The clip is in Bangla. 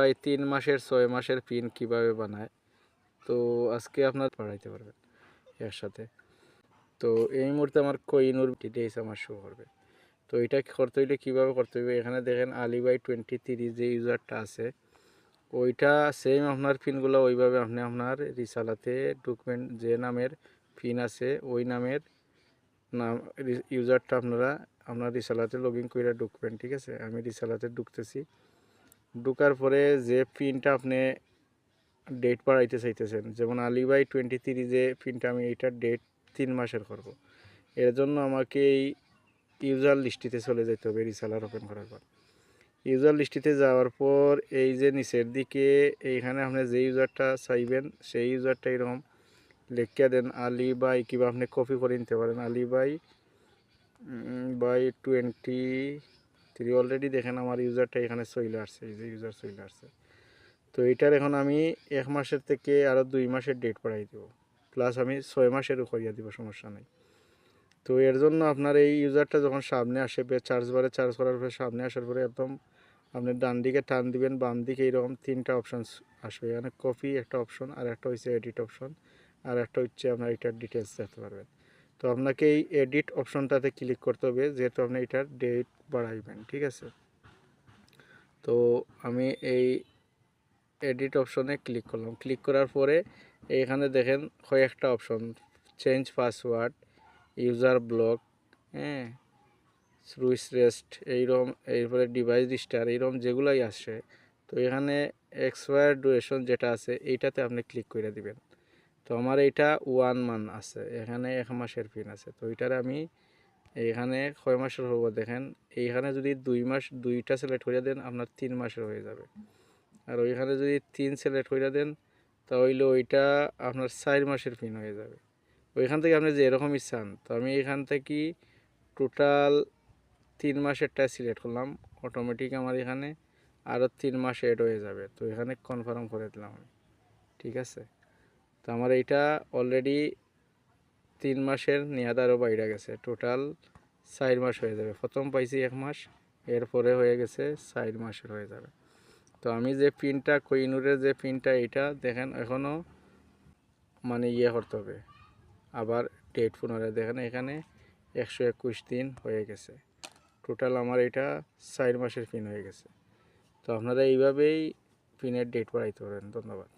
প্রায় তিন মাসের, ছয় মাসের পিন কীভাবে বানায়, তো আজকে আপনার পড়াইতে পারবেন এর সাথে তো এই মুহূর্তে আমার কইনুর ডিটেলস আমার শো করবে। তো এটা করতে হইলে কীভাবে করতে হবে এখানে দেখেন আলিবাই টোয়েন্টি থ্রি যে ইউজারটা আছে, ওইটা সেম আপনার পিনগুলো ওইভাবে আপনি আপনার রিসালাতে ডকুমেন্ট যে নামের পিন আছে, ওই নামের নাম ইউজারটা আপনারা আপনার রিসালাতে লগ ইন করে ঢুকবেন ঠিক আছে? আমি রিসালাতে ঢুকতেছি। ঢুকার পরে যে পিনটা আপনি ডেট বাড়াইতে চাইতেছেন, যেমন আলিবাই টোয়েন্টি থ্রি যে পিনটা আমি এইটার ডেট তিন মাসের করব, এর জন্য আমাকে এই ইউজার লিস্টিতে চলে যেতে হবে রিসালার ওপেন করার পর। ইউজার লিস্টিতে যাওয়ার পর এই যে নিচের দিকে, এইখানে আপনি যে ইউজারটা চাইবেন, সেই ইউজারটা এরকম লিখিয়া দেন আলি বাই কিংবা আপনি কপি করে নিতে পারেন Ali by by twenty three already দেখেন আমার ইউজারটা এখানে চলে আসছে, এই যে ইউজার চলে আসছে। তো এটার এখন আমি এক মাসের থেকে আরও দুই মাসের ডেট বাড়াই দেবো। প্লাস আমি ছয় মাসেরও করিয়া দিব, সমস্যা নেই। তো এর জন্য আপনার এই ইউজারটা যখন সামনে আসে চার্জ বারে চার্জ করার পরে সামনে আসার পরে একদম আপনি ডান দিকে টান দিবেন, বাম দিকে এইরকম তিনটা অপশান আসবে। এখানে কপি একটা অপশন আর একটা হচ্ছে এডিট অপশন আর একটা হচ্ছে আপনার এটার ডিটেলস দেখতে পারবেন। তো আপনাকে এই এডিট অপশনটাতে ক্লিক করতে হবে, যেহেতু আপনি এটার ডেট বাড়াইবেন, ঠিক আছে? তো আমি এই এডিট অপশনে ক্লিক করলাম। ক্লিক করার পরে এখানে দেখেন কয়েকটা option change password user block হ্যাঁ সুইচ রেস্ট এইরকম, এরপরে ডিভাইস রিস্টার এইরকম যেগুলাই আসে। তো এখানে এক্সপায়ার ডুরেশন যেটা আছে, এইটাতে আপনি ক্লিক করে দিবেন। তো আমার এইটা ওয়ান মান আছে, এখানে এক মাসের পিন আছে। তো এটার আমি এইখানে ছয় মাসের হব, দেখেন। এইখানে যদি দুই মাস, দুইটা সিলেক্ট হয়ে দেন, আপনার তিন মাসের হয়ে যাবে। আর ওইখানে যদি তিন সিলেক্ট করে দেন, তাহলে ওইটা আপনার চার মাসের পিন হয়ে যাবে। ওইখান থেকে আপনি যে এরকমই চান। তো আমি এখান থেকে টোটাল তিন মাসেরটা সিলেক্ট করলাম অটোমেটিক আমার এখানে আরও তিন মাস এড হয়ে যাবে। তো এখানে কনফার্ম করে দিলাম আমি। ঠিক আছে? তো আমার এইটা অলরেডি তিন মাসের মেয়াদ আরও বাইরে গেছে। টোটাল চার মাস হয়ে যাবে। প্রথম পাইছি এক মাস, এরপরে হয়ে গেছে চার মাসের হয়ে যাবে। তো আমি যে পিনটা কইনুরের যে পিনটা এইটা, দেখেন এখনও মানে ইয়ে করতে হবে। আবার ডেট পুনরায় দেখেন, এখানে একশো একুশ দিন হয়ে গেছে। টোটাল আমার এটা চার মাসের পিন হয়ে গেছে। তো আপনারা এইভাবেই পিনের ডেট বাড়াইতে পারেন। ধন্যবাদ।